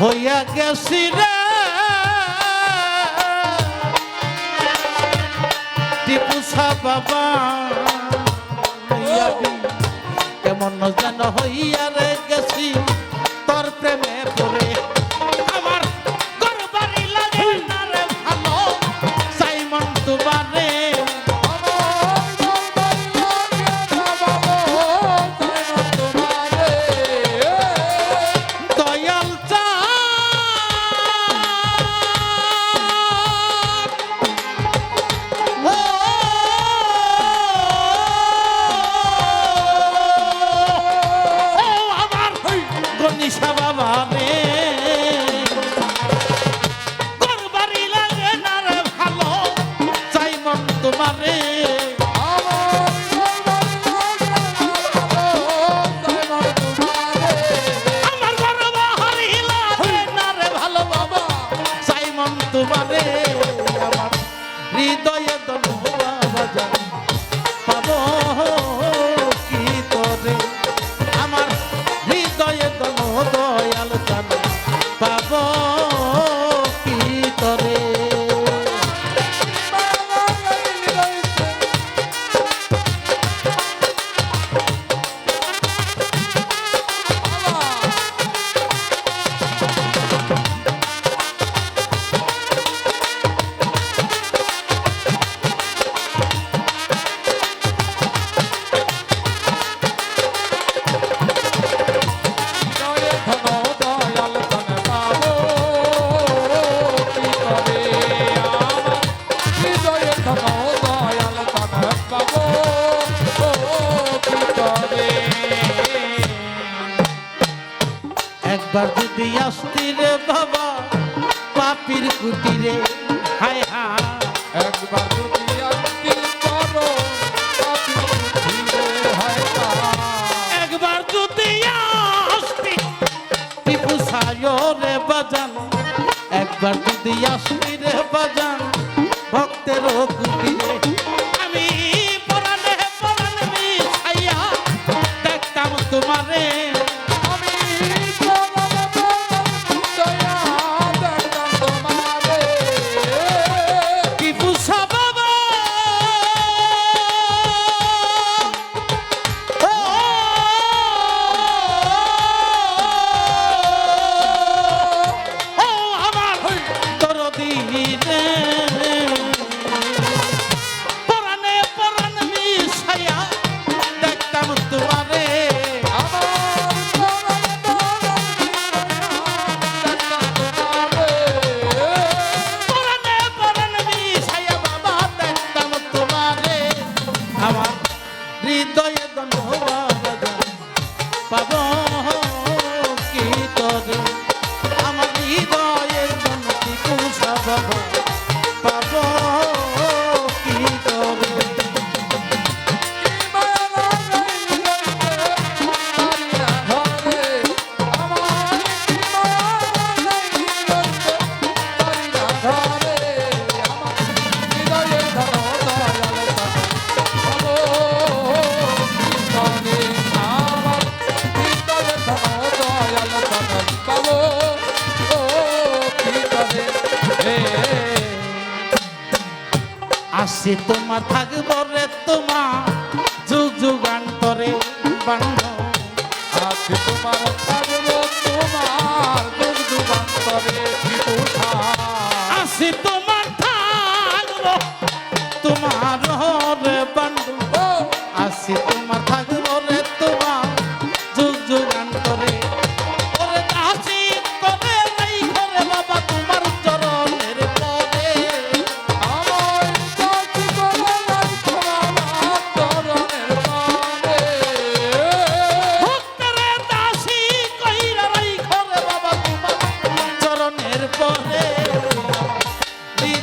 হইয়া গেছি রে। টিপুসা বাবা কেমন যেন হইয়া শাস্তিরে বাবা পাপির কুটিরে হায় হা একবার একবার যদি আসতি টিপু সায়রে বাজান একবার যদি আসতি রে বাজান ভক্তের কুটির পাশে তোমার থাকব রে তোমার যুগ যুগান্তরে আছে তোমার থাকব তোমার যুগ যুগান্তরে আছে তোমার থাকব তোমার রে বান্ধ আছে তোমার থাক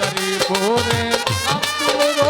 শরীপুরে আব্দুল